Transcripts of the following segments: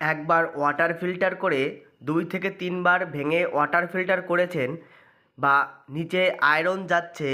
একবার water filter করে দুই থেকে তিনবার ভেঙে ওয়াটার ফিল্টার করেছেন বা নিচে আয়রন যাচ্ছে,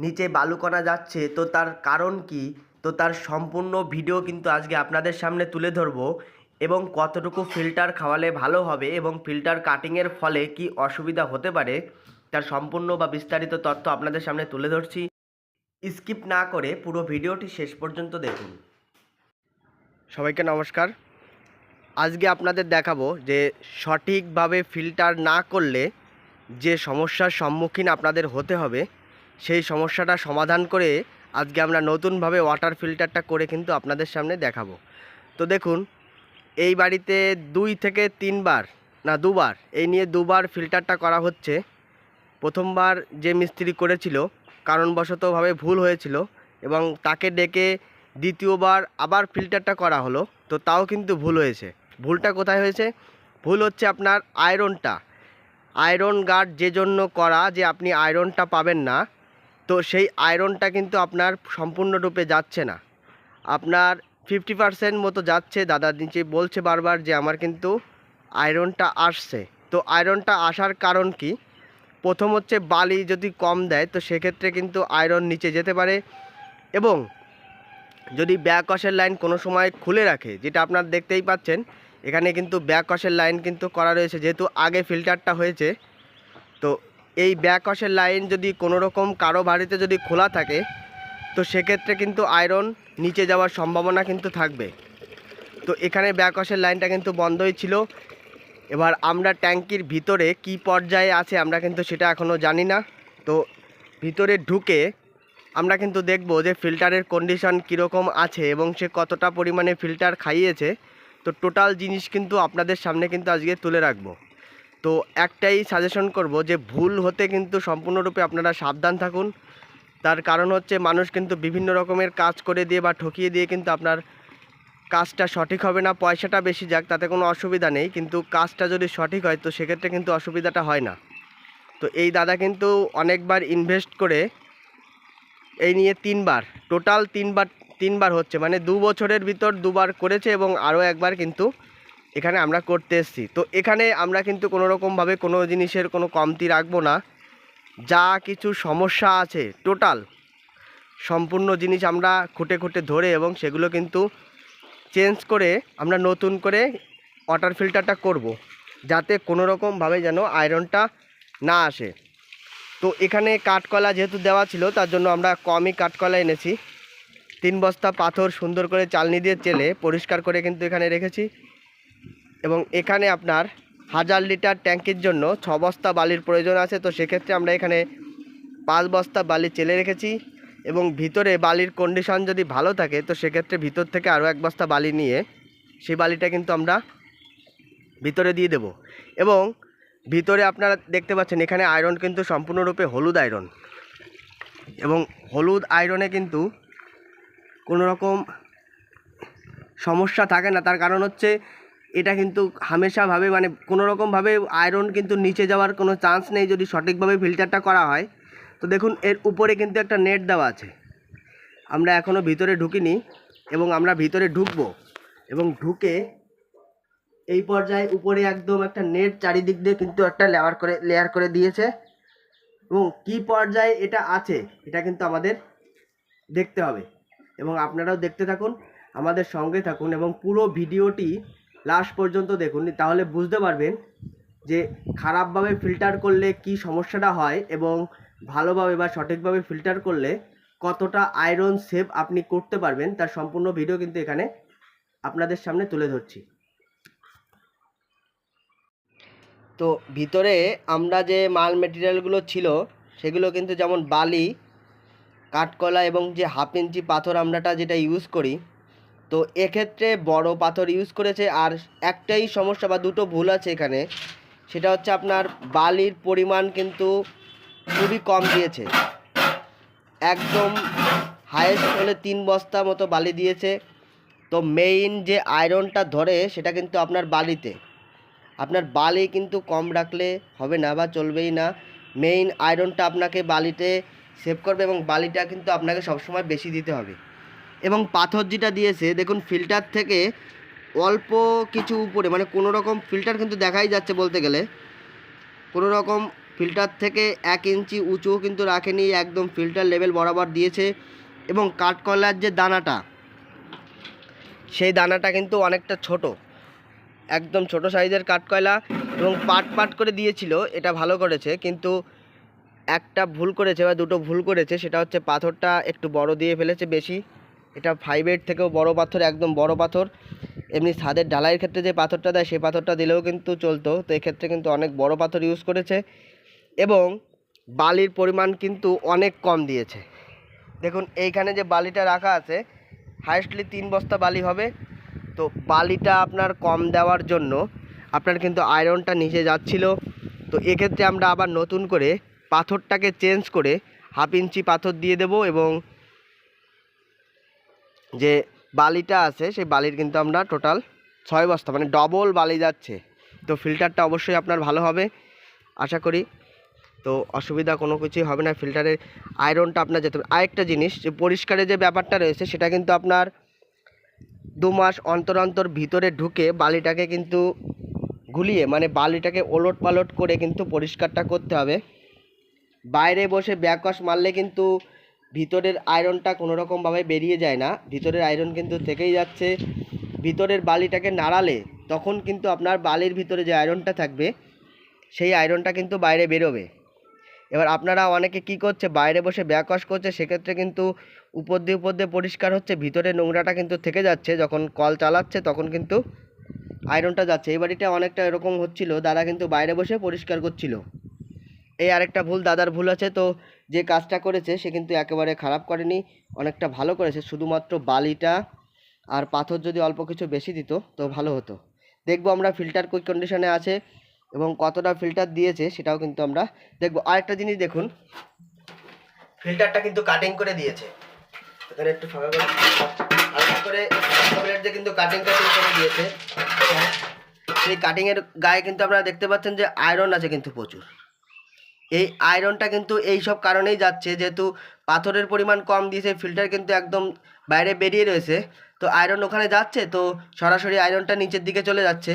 নিচে বালুকণা যাচ্ছে, তো তার কারণ কি? তো তার সম্পূর্ণ ভিডিও কিন্তু আজকে আপনাদের সামনে তুলে ধরবো এবং কতটুকু ফিল্টার খাওয়ালে ভালো হবে এবং ফিল্টার কাটিংয়ের ফলে কি অসুবিধা হতে পারে, তার সম্পূর্ণ বা বিস্তারিত তথ্য আপনাদের সামনে তুলে ধরছি। স্কিপ না করে পুরো ভিডিওটি শেষ পর্যন্ত দেখুন। সবাইকে নমস্কার। আজকে আপনাদের দেখাবো যে সঠিকভাবে ফিল্টার না করলে যে সমস্যার সম্মুখীন আপনাদের হতে হবে, সেই সমস্যাটা সমাধান করে আজকে আমরা নতুনভাবে ওয়াটার ফিল্টারটা করে কিন্তু আপনাদের সামনে দেখাবো। তো দেখুন, এই বাড়িতে দুই থেকে তিনবার, না দুবার, এই নিয়ে দুবার ফিল্টারটা করা হচ্ছে। প্রথমবার যে মিস্ত্রি করেছিল, কারণবশতভাবে ভুল হয়েছিল এবং তাকে ডেকে দ্বিতীয়বার আবার ফিল্টারটা করা হলো, তো তাও কিন্তু ভুল হয়েছে। ভুলটা কোথায় হয়েছে? ভুল হচ্ছে আপনার আয়রনটা। আয়রন গার্ড যে জন্য করা যে আপনি আয়রনটা পাবেন না, তো সেই আয়রনটা কিন্তু আপনার সম্পূর্ণরূপে যাচ্ছে না। আপনার ফিফটি পার্সেন্ট মতো যাচ্ছে, দাদা নিচে বলছে বারবার যে আমার কিন্তু আয়রনটা আসছে। তো আয়রনটা আসার কারণ কি? প্রথম হচ্ছে বালি যদি কম দেয়, তো সেক্ষেত্রে কিন্তু আয়রন নিচে যেতে পারে এবং যদি ব্যাকওয়াশের লাইন কোনো সময় খুলে রাখে, যেটা আপনার দেখতেই পাচ্ছেন এখানে কিন্তু ব্যাকওয়াশের লাইন কিন্তু করা রয়েছে, যেহেতু আগে ফিল্টারটা হয়েছে। তো এই ব্যাকওয়াশের লাইন যদি কোনো রকম কারও বাড়িতে যদি খোলা থাকে, তো সেক্ষেত্রে কিন্তু আয়রন নিচে যাওয়ার সম্ভাবনা কিন্তু থাকবে। তো এখানে ব্যাকওয়াশের লাইনটা কিন্তু বন্ধই ছিল। এবার আমরা ট্যাঙ্কির ভিতরে কি পর্যায়ে আছে আমরা কিন্তু সেটা এখনও জানি না। তো ভিতরে ঢুকে আমরা কিন্তু দেখব যে ফিল্টারের কন্ডিশন কীরকম আছে এবং সে কতটা পরিমাণে ফিল্টার খাইয়েছে। তো টোটাল জিনিস কিন্তু আপনাদের সামনে কিন্তু আজকে তুলে রাখব। তো একটাই সাজেশন করব যে ভুল হতে কিন্তু সম্পূর্ণরূপে আপনারা সাবধান থাকুন। তার কারণ হচ্ছে মানুষ কিন্তু বিভিন্ন রকমের কাজ করে দিয়ে বা ঠকিয়ে দিয়ে কিন্তু আপনার কাজটা সঠিক হবে না, পয়সাটা বেশি যাক, তাতে কোনো অসুবিধা নেই। কিন্তু কাজটা যদি সঠিক হয়, তো সেক্ষেত্রে কিন্তু অসুবিধাটা হয় না। তো এই দাদা কিন্তু অনেকবার ইনভেস্ট করে এই নিয়ে তিনবার টোটাল তিনবার তিনবার হচ্ছে মানে দু বছরের ভিতর দুবার করেছে এবং আরও একবার কিন্তু এখানে আমরা করতে এসেছি। তো এখানে আমরা কিন্তু কোনো রকমভাবে কোনো জিনিসের কোনো কমতি রাখব না। যা কিছু সমস্যা আছে, টোটাল সম্পূর্ণ জিনিস আমরা খুঁটে খুঁটে ধরে এবং সেগুলো কিন্তু চেঞ্জ করে আমরা নতুন করে ওয়াটার ফিল্টারটা করব। যাতে কোনো রকমভাবে যেন আয়রনটা না আসে। তো এখানে কাঠকলা যেহেতু দেওয়া ছিল, তার জন্য আমরা কমই কাঠকলা এনেছি। তিন বস্তা পাথর সুন্দর করে চালনি দিয়ে চেলে পরিষ্কার করে কিন্তু এখানে রেখেছি। এবং এখানে আপনার হাজার লিটার ট্যাঙ্কির জন্য ছ বস্তা বালির প্রয়োজন আছে। তো সেক্ষেত্রে আমরা এখানে পাঁচ বস্তা বালি চেলে রেখেছি এবং ভিতরে বালির কন্ডিশন যদি ভালো থাকে, তো সেক্ষেত্রে ভিতর থেকে আরও এক বস্তা বালি নিয়ে সেই বালিটা কিন্তু আমরা ভিতরে দিয়ে দেব। এবং ভিতরে আপনারা দেখতে পাচ্ছেন এখানে আয়রন কিন্তু সম্পূর্ণরূপে হলুদ আয়রন এবং হলুদ আয়রনে কিন্তু কোনো রকম সমস্যা থাকে না। তার কারণ হচ্ছে এটা কিন্তু হামেশাভাবে মানে কোনো রকমভাবে আয়রন কিন্তু নিচে যাওয়ার কোনো চান্স নেই যদি সঠিকভাবে ফিল্টারটা করা হয়। তো দেখুন, এর উপরে কিন্তু একটা নেট দেওয়া আছে। আমরা এখনও ভিতরে ঢুকিনি এবং আমরা ভিতরে ঢুকবো এবং ঢুকে এই পর্যায়ে উপরে একদম একটা নেট চারিদিক দিয়ে কিন্তু একটা লেয়ার করে লেয়ার করে দিয়েছে। এবং কি পর্যায়ে এটা আছে, এটা কিন্তু আমাদের দেখতে হবে। এবং আপনারাও দেখতে থাকুন, আমাদের সঙ্গে থাকুন এবং পুরো ভিডিওটি লাস্ট পর্যন্ত দেখুন। তাহলে বুঝতে পারবেন যে খারাপভাবে ফিল্টার করলে কি সমস্যাটা হয় এবং ভালোভাবে বা সঠিকভাবে ফিল্টার করলে কতটা আয়রন সেভ আপনি করতে পারবেন, তার সম্পূর্ণ ভিডিও কিন্তু এখানে আপনাদের সামনে তুলে ধরছি। তো ভিতরে আমরা যে মাল মেটেরিয়ালগুলো ছিল, সেগুলো কিন্তু যেমন বালি কাঠকলা এবং যে হাফ ইঞ্চি পাথর আমরাটা যেটা ইউজ করি, তো এক্ষেত্রে বড় পাথর ইউজ করেছে আর একটাই সমস্যা বা দুটো ভুল আছে এখানে, সেটা হচ্ছে আপনার বালির পরিমাণ কিন্তু খুবই কম দিয়েছে। একদম হায়েস্ট হলে তিন বস্তা মতো বালি দিয়েছে। তো মেইন যে আয়রনটা ধরে সেটা কিন্তু আপনার বালিতে। আপনার বালি কিন্তু কম রাখলে হবে না বা চলবেই না। মেইন আয়রনটা আপনাকে বালিতে সেভ করবে এবং বালিটা কিন্তু আপনাকে সবসময় বেশি দিতে হবে। এবং পাথর যেটা দিয়েছে, দেখুন ফিল্টার থেকে অল্প কিছু উপরে মানে কোনো রকম ফিল্টার কিন্তু দেখাই যাচ্ছে বলতে গেলে কোনো রকম ফিল্টার থেকে এক ইঞ্চি উঁচুও কিন্তু রাখেনি, একদম ফিল্টার লেভেল বরাবর দিয়েছে এবং কাঠকয়লার যে দানাটা, সেই দানাটা কিন্তু অনেকটা ছোট, একদম ছোট সাইজের কাঠকয়লা এবং পাট পাট করে দিয়েছিল, এটা ভালো করেছে, কিন্তু একটা ভুল করেছে বা দুটো ভুল করেছে, সেটা হচ্ছে পাথরটা একটু বড় দিয়ে ফেলেছে বেশি। এটা ফাইভ এইট থেকেও বড় পাথর, একদম বড় পাথর। এমনি ছাদের ঢালাইয়ের ক্ষেত্রে যে পাথরটা দেয় সেই পাথরটা দিলেও কিন্তু চলতো। তো এক্ষেত্রে কিন্তু অনেক বড় পাথর ইউজ করেছে এবং বালির পরিমাণ কিন্তু অনেক কম দিয়েছে। দেখুন, এইখানে যে বালিটা রাখা আছে হায়েস্টলি তিন বস্তা বালি হবে। তো বালিটা আপনার কম দেওয়ার জন্য আপনার কিন্তু আয়রনটা নিচে যাচ্ছিল। তো এক্ষেত্রে আমরা আবার নতুন করে পাথরটাকে চেঞ্জ করে হাফ ইঞ্চি পাথর দিয়ে দেব এবং যে বালিটা আছে, সেই বালির কিন্তু আমরা টোটাল ছয় বস্তা মানে ডবল বালি যাচ্ছে। তো ফিল্টারটা অবশ্যই আপনার ভালো হবে, আশা করি। তো অসুবিধা কোনো কিছুই হবে না ফিল্টারের আয়রনটা আপনার যেতে আরেকটা জিনিস, যে পরিষ্কারের যে ব্যাপারটা রয়েছে, সেটা কিন্তু আপনার দু মাস অন্তর অন্তর ভিতরে ঢুকে বালিটাকে কিন্তু গুলিয়ে মানে বালিটাকে ওলট পালট করে কিন্তু পরিষ্কারটা করতে হবে। বাইরে বসে ব্যাকওয়াশ মারলে কিন্তু ভিতরের আয়রনটা কোনো রকমভাবে বেরিয়ে যায় না। ভিতরের আয়রন কিন্তু থেকেই যাচ্ছে। ভিতরের বালিটাকে নাড়ালে তখন কিন্তু আপনার বালির ভিতরে যে আয়রনটা থাকবে, সেই আয়রনটা কিন্তু বাইরে বেরোবে। এবার আপনারা অনেকে কি করছে, বাইরে বসে ব্যাকওয়াশ করছে, সেক্ষেত্রে কিন্তু উপর দিয়ে উপর দিয়ে পরিষ্কার হচ্ছে ভিতরে নোংরাটা কিন্তু থেকে যাচ্ছে, যখন কল চালাচ্ছে তখন কিন্তু আয়রনটা যাচ্ছে। এই বাড়িটা অনেকটা এরকম হচ্ছিল, দাদা কিন্তু বাইরে বসে পরিষ্কার করছিল। এই আরেকটা ভুল, দাদার ভুল আছে। তো যে কাজটা করেছে, সে কিন্তু একেবারে খারাপ করেনি, অনেকটা ভালো করেছে। শুধুমাত্র বালিটা আর পাথর যদি অল্প কিছু বেশি দিত, তো ভালো হতো। দেখব আমরা ফিল্টার কুইক কন্ডিশনে আছে এবং কতটা ফিল্টার দিয়েছে, সেটাও কিন্তু আমরা দেখব। আরেকটা জিনিস দেখুন, ফিল্টারটা কিন্তু কাটিং করে দিয়েছে। এখানে একটু করে কিন্তু কাটিং কাটিং করে দিয়েছে। সেই কাটিংয়ের গায়ে কিন্তু আপনারা দেখতে পাচ্ছেন যে আয়রন আছে কিন্তু প্রচুর। এই আয়রনটা কিন্তু এই সব কারণেই যাচ্ছে যেহেতু পাথরের পরিমাণ কম দিয়েছে ফিল্টার কিন্তু একদম বাইরে বেরিয়ে রয়েছে। তো আয়রন ওখানে যাচ্ছে তো সরাসরি আয়রনটা নিচের দিকে চলে যাচ্ছে।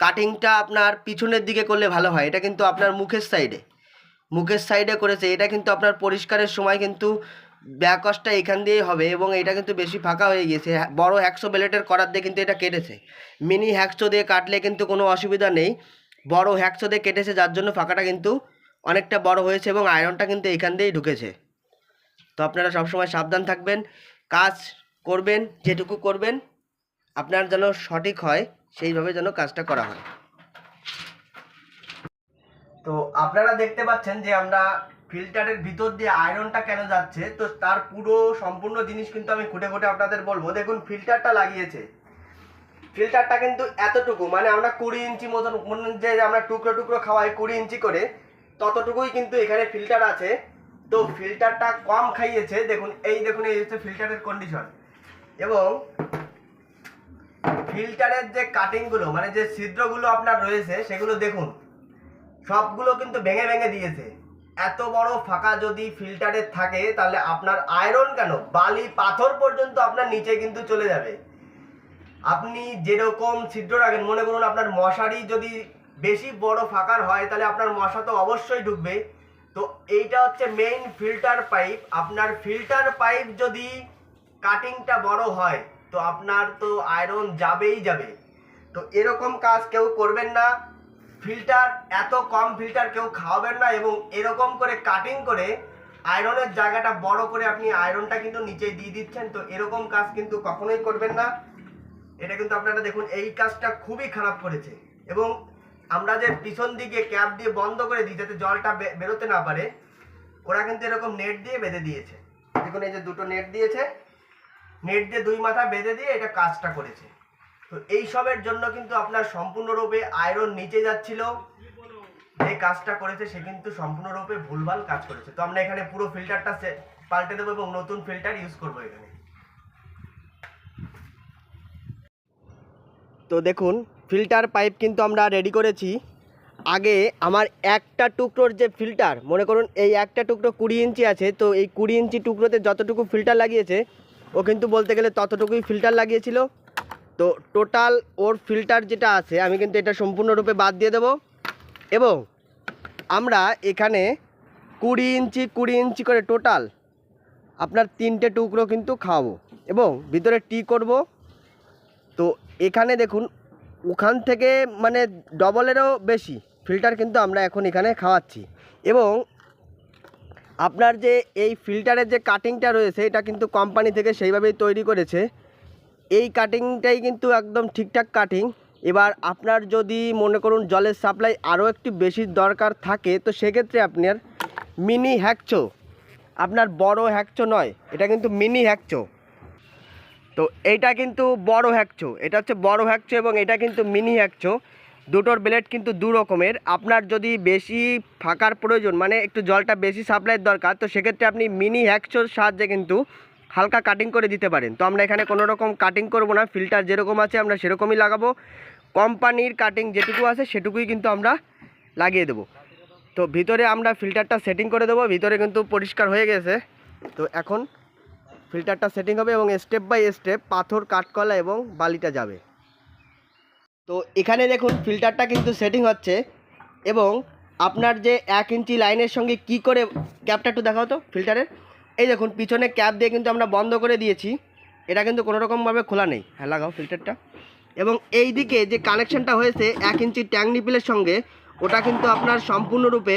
কাটিংটা আপনার পিছনের দিকে করলে ভালো হয় এটা কিন্তু আপনার মুখের সাইডে মুখের সাইডে করেছে এটা কিন্তু আপনার পরিষ্কারের সময় কিন্তু ব্যাকওয়াশটা এখান দিয়েই হবে এবং এটা কিন্তু বেশি ফাঁকা হয়ে গিয়েছে। হ্যাঁ, বড় হ্যাকশো বেলেটের করার দিয়ে কিন্তু এটা কেটেছে। মিনি হ্যাকশো দিয়ে কাটলে কিন্তু কোনো অসুবিধা নেই। বড় হ্যাকশো দিয়ে কেটেছে যার জন্য ফাঁকাটা কিন্তু অনেকটা বড় হয়েছে এবং আয়রনটা কিন্তু এখান দিয়েই ঢুকেছে। তো আপনারা সবসময় সাবধান থাকবেন, কাজ করবেন, যেটুকু করবেন, আপনার যেন সঠিক হয়, সেইভাবে যেন কাজটা করা হয়। তো আপনারা দেখতে পাচ্ছেন যে আমরা ফিল্টারের ভিতর দিয়ে আয়রনটা কেন যাচ্ছে, তো তার পুরো সম্পূর্ণ জিনিস কিন্তু আমি খুঁটে খুঁটে আপনাদের বলব। দেখুন ফিল্টারটা লাগিয়েছে। ফিল্টারটা কিন্তু এতটুকু মানে আমরা কুড়ি ইঞ্চি মতন যে আমরা টুকরো টুকরো খাওয়াই কুড়ি ইঞ্চি করে ততটুকুই কিন্তু এখানে ফিল্টার আছে। তো ফিল্টারটা কম খাইয়েছে, দেখুন, এই দেখুন, এই হচ্ছে ফিল্টারের কন্ডিশন এবং ফিল্টারের যে কাটিংগুলো মানে যে ছিদ্রগুলো আপনার রয়েছে, সেগুলো দেখুন, সবগুলো কিন্তু ভেঙে ভেঙে দিয়েছে। এত বড় ফাঁকা যদি ফিল্টারের থাকে, তাহলে আপনার আয়রন কেন? বালি, পাথর পর্যন্ত আপনার নিচে কিন্তু চলে যাবে। আপনি যেরকম ছিদ্র রাখেন, মনে করুন আপনার মশারি যদি বেশি বড় ফাঁকার হয়, তাহলে আপনার মশা তো অবশ্যই ঢুকবে তো এইটা হচ্ছে মেইন ফিল্টার পাইপ আপনার ফিল্টার পাইপ যদি কাটিংটা বড় হয়, তো আপনার তো আয়রন যাবেই যাবে। তো এরকম কাজ কেউ করবেন না। ফিল্টার এত কম ফিল্টার কেউ খাওয়াবেন না এবং এরকম করে কাটিং করে আয়রনের জায়গাটা বড় করে আপনি আয়রনটা কিন্তু নিচে দিয়ে দিচ্ছেন। তো এরকম কাজ কিন্তু কখনোই করবেন না। এটা কিন্তু আপনারা দেখুন, এই কাজটা খুবই খারাপ করেছে। এবং আমরা যে পিছন দিকে ক্যাপ দিয়ে বন্ধ করে দিই যাতে জলটা বেরোতে না পারে, ওরা কিন্তু এরকম নেট দিয়ে বেঁধে দিয়েছে। দেখুন এই যে দুটো নেট দিয়েছে, নেট দিয়ে দুই মাথা বেঁধে দিয়ে এটা কাজটা করেছে। তো এই সবের জন্য কিন্তু আপনার সম্পূর্ণরূপে আয়রন নিচে যাচ্ছিল। যে কাজটা করেছে সে কিন্তু সম্পূর্ণরূপে ভুলভাল কাজ করেছে। তো আমরা এখানে পুরো ফিল্টারটা পাল্টে দেবো এবং নতুন ফিল্টার ইউজ করব এখানে। তো দেখুন ফিল্টার পাইপ কিন্তু আমরা রেডি করেছি। আগে আমার একটা টুকরোর যে ফিল্টার, মনে করুন এই একটা টুকরো কুড়ি ইঞ্চি আছে, তো এই কুড়ি ইঞ্চি টুকরোতে যতটুকু ফিল্টার লাগিয়েছে, ও কিন্তু বলতে গেলে ততটুকুই ফিল্টার লাগিয়েছিল। তো টোটাল ওর ফিল্টার যেটা আছে, আমি কিন্তু এটা সম্পূর্ণরূপে বাদ দিয়ে দেবো। এবং আমরা এখানে কুড়ি ইঞ্চি কুড়ি ইঞ্চি করে টোটাল আপনার তিনটে টুকরো কিন্তু খাওয়াবো এবং ভিতরে টি করব। তো এখানে দেখুন ওখান থেকে মানে ডবলেরও বেশি। ফিল্টার কিন্তু আমরা এখন এখানে খাওয়াচ্ছি। এবং আপনার যে এই ফিল্টারের যে কাটিংটা রয়েছে, এটা কিন্তু কোম্পানি থেকে সেইভাবেই তৈরি করেছে। এই কাটিংটাই কিন্তু একদম ঠিকঠাক কাটিং এবার আপনার যদি মনে করুন জলের সাপ্লাই আরও একটু বেশি দরকার থাকে, তো সেক্ষেত্রে আপনার মিনি হ্যাকচো আপনার বড় হ্যাকচো নয়, এটা কিন্তু মিনি হ্যাকচো তো এইটা কিন্তু বড় হ্যাকচো, এটা হচ্ছে বড় হ্যাকচো এবং এটা কিন্তু মিনি হ্যাকচো। দুটোর ব্লেড কিন্তু দু রকমের। আপনার যদি বেশি ফাঁকার প্রয়োজন মানে একটু জলটা বেশি সাপ্লাইয়ের দরকার, তো সেক্ষেত্রে আপনি মিনি হ্যাকচোর সাহায্যে কিন্তু হালকা কাটিং করে দিতে পারেন। তো আমরা এখানে কোনো রকম কাটিং করব না ফিল্টার যেরকম আছে আমরা সেরকমই লাগাবো। কোম্পানির কাটিং যেটুকু আছে সেটুকুই কিন্তু আমরা লাগিয়ে দেবো। তো ভিতরে আমরা ফিল্টারটা সেটিং করে দেবো, ভিতরে কিন্তু পরিষ্কার হয়ে গেছে। তো এখন ফিল্টারটা সেটিং হবে এবং স্টেপ বাই স্টেপ পাথর, কাঠকলা এবং বালিটা যাবে। তো এখানে দেখুন, ফিল্টারটা কিন্তু সেটিং হচ্ছে এবং আপনার যে এক ইঞ্চি লাইনের সঙ্গে কি করে ক্যাপটা একটু দেখাও তো ফিল্টারের। এই দেখুন, পিছনে ক্যাপ দিয়ে কিন্তু আমরা বন্ধ করে দিয়েছি। এটা কিন্তু কোনো রকমভাবে খোলা নেই। হ্যাঁ লাগাও ফিল্টারটা। এবং এই দিকে যে কানেকশনটা হয়েছে এক ইঞ্চি ট্যাঙ্ক নিপিলের সঙ্গে, ওটা কিন্তু আপনার সম্পূর্ণরূপে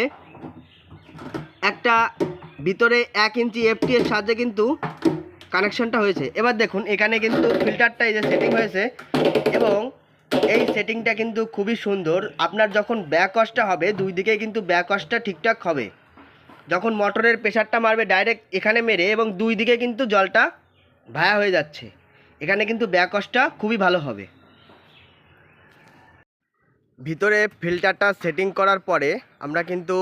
একটা ভিতরে এক ইঞ্চি এফটি এর সাহায্যে কিন্তু কানেকশনটা হয়েছে। এবার দেখুন, এখানে কিন্তু ফিল্টারটা এই যে সেটিং হয়েছে এবং এই সেটিংটা কিন্তু খুবই সুন্দর। আপনার যখন ব্যাক ওয়াশটা হবে, দুই দিকেই কিন্তু ব্যাক ওয়াশটা ঠিকঠাক হবে। যখন মোটরের প্রেশারটা মারবে ডাইরেক্ট এখানে মেরে এবং দুই দিকে কিন্তু জলটা ভায়া হয়ে যাচ্ছে। এখানে কিন্তু ব্যাক ওয়াশটা খুবই ভালো হবে। ভিতরে ফিল্টারটা সেটিং করার পরে আমরা কিন্তু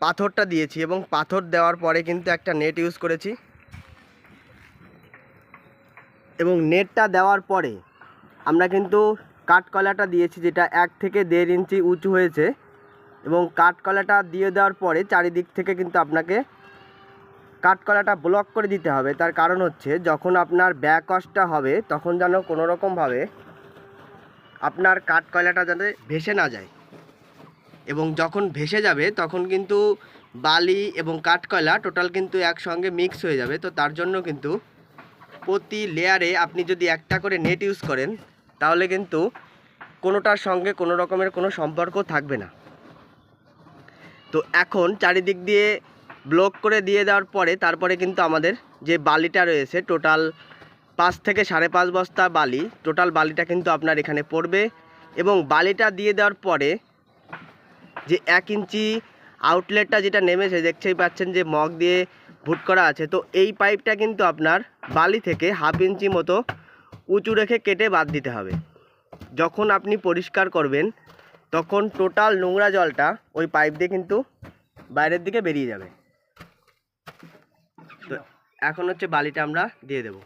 পাথরটা দিয়েছি এবং পাথর দেওয়ার পরে কিন্তু একটা নেট ইউজ করেছি। এবং নেটটা দেওয়ার পরে আমরা কিন্তু কাঠকলাটা দিয়েছি, যেটা এক থেকে দেড় ইঞ্চি উঁচু হয়েছে। এবং কাঠকলাটা দিয়ে দেওয়ার পরে চারিদিক থেকে কিন্তু আপনাকে কাঠকলাটা ব্লক করে দিতে হবে। তার কারণ হচ্ছে, যখন আপনার ব্যাক ওয়াশটা হবে, তখন যেন কোনো রকমভাবে আপনার কাঠকয়লাটা যাতে ভেসে না যায়। এবং যখন ভেসে যাবে, তখন কিন্তু বালি এবং কাঠকয়লা টোটাল কিন্তু একসঙ্গে মিক্স হয়ে যাবে। তো তার জন্য কিন্তু প্রতি লেয়ারে আপনি যদি একটা করে নেট ইউজ করেন, তাহলে কিন্তু কোনোটার সঙ্গে কোনো রকমের কোনো সম্পর্ক থাকবে না। তো এখন চারিদিক দিয়ে ব্লক করে দিয়ে দেওয়ার পরে তারপরে কিন্তু আমাদের যে বালিটা রয়েছে টোটাল পাঁচ থেকে সাড়ে পাঁচ বস্তা বালি টোটাল বালিটা কিন্তু আপনার এখানে পড়বে এবং বালিটা দিয়ে দেওয়ার পরে যে এক ইঞ্চি আউটলেটটা যেটা নেমেছে, দেখতেই পাচ্ছেন যে মগ দিয়ে ভুট করা আছে। তো এই পাইপটা কিন্তু আপনার বালি থেকে হাফ ইঞ্চি মতো উঁচু রেখে কেটে বাদ দিতে হবে। যখন আপনি পরিষ্কার করবেন, তখন টোটাল নোংরা জলটা ওই পাইপ দিয়ে কিন্তু বাইরের দিকে বেরিয়ে যাবে। তো এখন হচ্ছে বালিটা আমরা দিয়ে দেবো।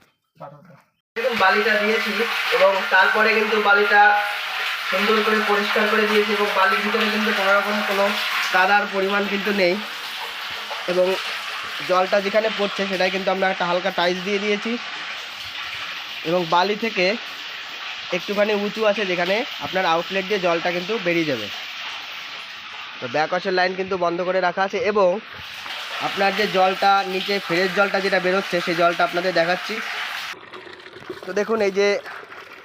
বালিটা দিয়েছি এবং তারপরে কিন্তু বালিটা সুন্দর করে পরিষ্কার করে দিয়েছি এবং বালির ভিতরে কিন্তু কোনো রকম কোনো কাদার পরিমাণ কিন্তু নেই এবং জলটা যেখানে পড়ছে সেটাই কিন্তু আমরা একটা হালকা টাইলস দিয়ে দিয়েছি এবং বালি থেকে একটুখানি উঁচু আছে যেখানে আপনার আউটলেট দিয়ে জলটা কিন্তু বেরিয়ে যাবে। তো ব্যাক ওয়াশের লাইন কিন্তু বন্ধ করে রাখা আছে এবং আপনার যে জলটা নিচে ফ্রেশ জলটা যেটা বেরোচ্ছে সেই জলটা আপনাদের দেখাচ্ছি। তো দেখুন এই যে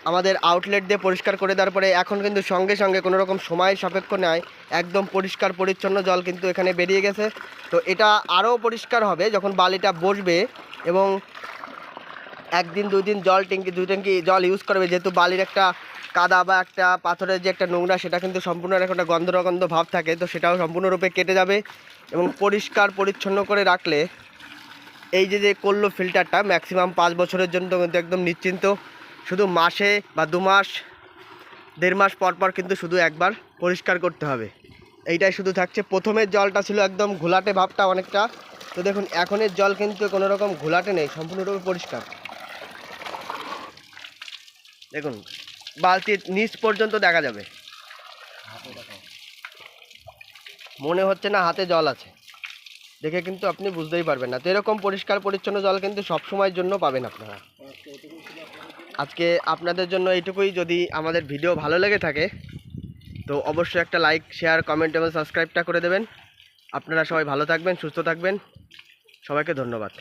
আমাদের আউটলেট দিয়ে পরিষ্কার করে দেওয়ার পরে এখন কিন্তু সঙ্গে সঙ্গে কোনো রকম সময় সাপেক্ষ নয় একদম পরিষ্কার, পরিচ্ছন্ন জল কিন্তু এখানে বেরিয়ে গেছে। তো এটা আরও পরিষ্কার হবে যখন বালিটা বসবে এবং একদিন দুই দিন জল ট্যাঙ্কি, দুই ট্যাঙ্কি জল ইউজ করবে, যেহেতু বালির একটা কাদা বা একটা পাথরের যে একটা নোংরা, সেটা কিন্তু সম্পূর্ণ একটা গন্ধ রগন্ধ ভাব থাকে, তো সেটাও সম্পূর্ণরূপে কেটে যাবে এবং পরিষ্কার, পরিচ্ছন্ন করে রাখলে এই যে যে করল ফিল্টারটা ম্যাক্সিমাম পাঁচ বছরের জন্য কিন্তু একদম নিশ্চিন্ত। শুধু মাসে বা দু মাস, দেড় মাস পর পর কিন্তু শুধু একবার পরিষ্কার করতে হবে। এইটাই শুধু থাকছে। প্রথমের জলটা ছিল একদম ঘোলাটে ভাবটা অনেকটা। তো দেখুন, এখনের জল কিন্তু কোনো রকম ঘোলাটে নেই, সম্পূর্ণরূপে পরিষ্কার। দেখুন বালতির নিচ পর্যন্ত দেখা যাবে। মনে হচ্ছে না হাতে জল আছে। দেখে কিন্তু আপনি বুঝতেই পারবেন না। তো এরকম পরিষ্কার পরিচ্ছন্ন জল কিন্তু সব সময়ের জন্য পাবেন আপনারা। আজকে আপনাদের জন্য এইটুকুই। যদি আমাদের ভিডিও ভালো লেগে থাকে, তো অবশ্যই একটা লাইক, শেয়ার, কমেন্ট এবং সাবস্ক্রাইবটা করে দেবেন। আপনারা সবাই ভালো থাকবেন, সুস্থ থাকবেন। সবাইকে ধন্যবাদ।